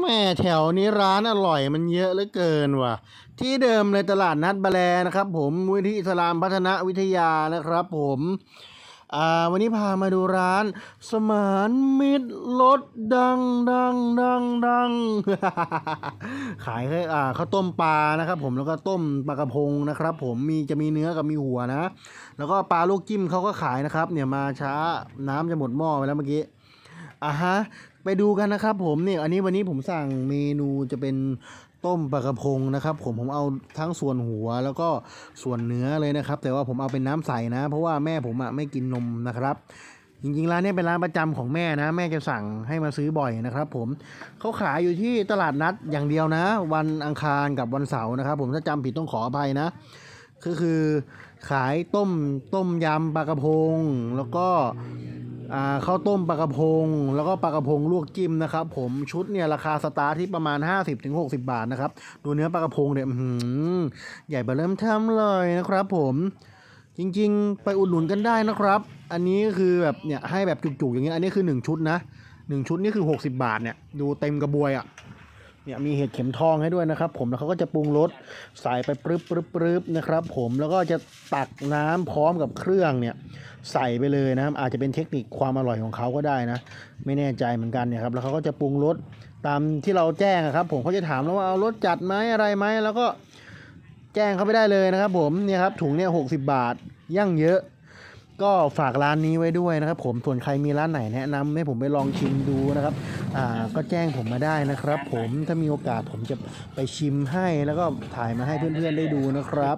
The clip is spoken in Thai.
แม่แถวนี้ร้านอร่อยมันเยอะเหลือเกินว่ะ ที่เดิมเลยตลาดนัดบแลนะครับ ผมมูลที่อิสลามพัฒนาวิทยานะครับ ผมอ่าวันนี้พามาดูร้าน สมานมิตรรสดังดังดังดังขายแค่อ่าข้าวต้มปลานะครับ ผมแล้วก็ต้มปลากระพงนะครับ ผมมีจะมีเนื้อกับมีหัวนะ แล้วก็ปลาลูกจิ้มเขาก็ขายนะครับ เนี่ยมาช้าน้ำจะหมดหม้อไปแล้วเมื่อกี้ อะฮะ ไปดูกันนะครับผมเนี่ยอันนี้วันนี้ผมสั่งเมนูจะเป็นต้มปลากระพงนะครับ ผมผมเอาทั้งส่วนหัวแล้วก็ส่วนเนื้อเลยนะครับ แต่ว่าผมเอาเป็นน้ำใสนะ เพราะว่าแม่ผมอะไม่กินนมนะครับ จริงๆร้านนี้เป็นร้านประจำของแม่นะ แม่จะสั่งให้มาซื้อบ่อยนะครับ ผมเขาขายอยู่ที่ตลาดนัดอย่างเดียวนะ วันอังคารกับวันเสาร์นะครับ ผมถ้าจำผิดต้องขออภัยนะก็คือขายต้มต้มยำปลากระพงแล้วก็ ข้าวต้มปลากระพง แล้วก็ปลากระพงลวกจิ้มนะครับ ผมชุดเนี่ยราคาสตาร์ทที่ประมาณ 50-60 บาทนะครับ ดูเนื้อปลากระพงเนี่ยใหญ่เบเริ่มทำเลยนะครับ ผมจริงๆ ไปอุดหนุนกันได้นะครับ อันนี้คือแบบเนี่ยให้แบบจุกๆอย่างเงี้ยอันนี้คือ 1 ชุดนะ 1 ชุดนี่คือ 60 บาทเนี่ยดูเต็มกระบวยอะเนี่ยมีเห็ดเข็มทองให้ด้วยนะครับ ผมแล้วเขาก็จะปรุงรสใส่ไปปรึบปรึบปรึบนะครับ ผมแล้วก็จะตักน้ำพร้อมกับเครื่องเนี่ย ใส่ไปเลยนะครับ อาจจะเป็นเทคนิคความอร่อยของเขาก็ได้นะ ไม่แน่ใจเหมือนกันเนี่ยครับ แล้วเขาก็จะปรุงรสตามที่เราแจ้งอะครับ ผมเขาจะถามแล้วว่าเอารสจัดไหมอะไรไหมแล้วก็แจ้งเขาไปได้เลยนะครับ ผมเนี่ยครับถุงเนี่ยหกสิบาทย่างเยอะ ก็ฝากร้านนี้ไว้ด้วยนะครับ ผมส่วนใครมีร้านไหนแนะนำให้ผมไปลองชิมดูนะครับอ่าก็แจ้งผมมาได้นะครับ ผมถ้ามีโอกาสผมจะไปชิมให้แล้วก็ถ่ายมาให้เพื่อนๆได้ดูนะครับ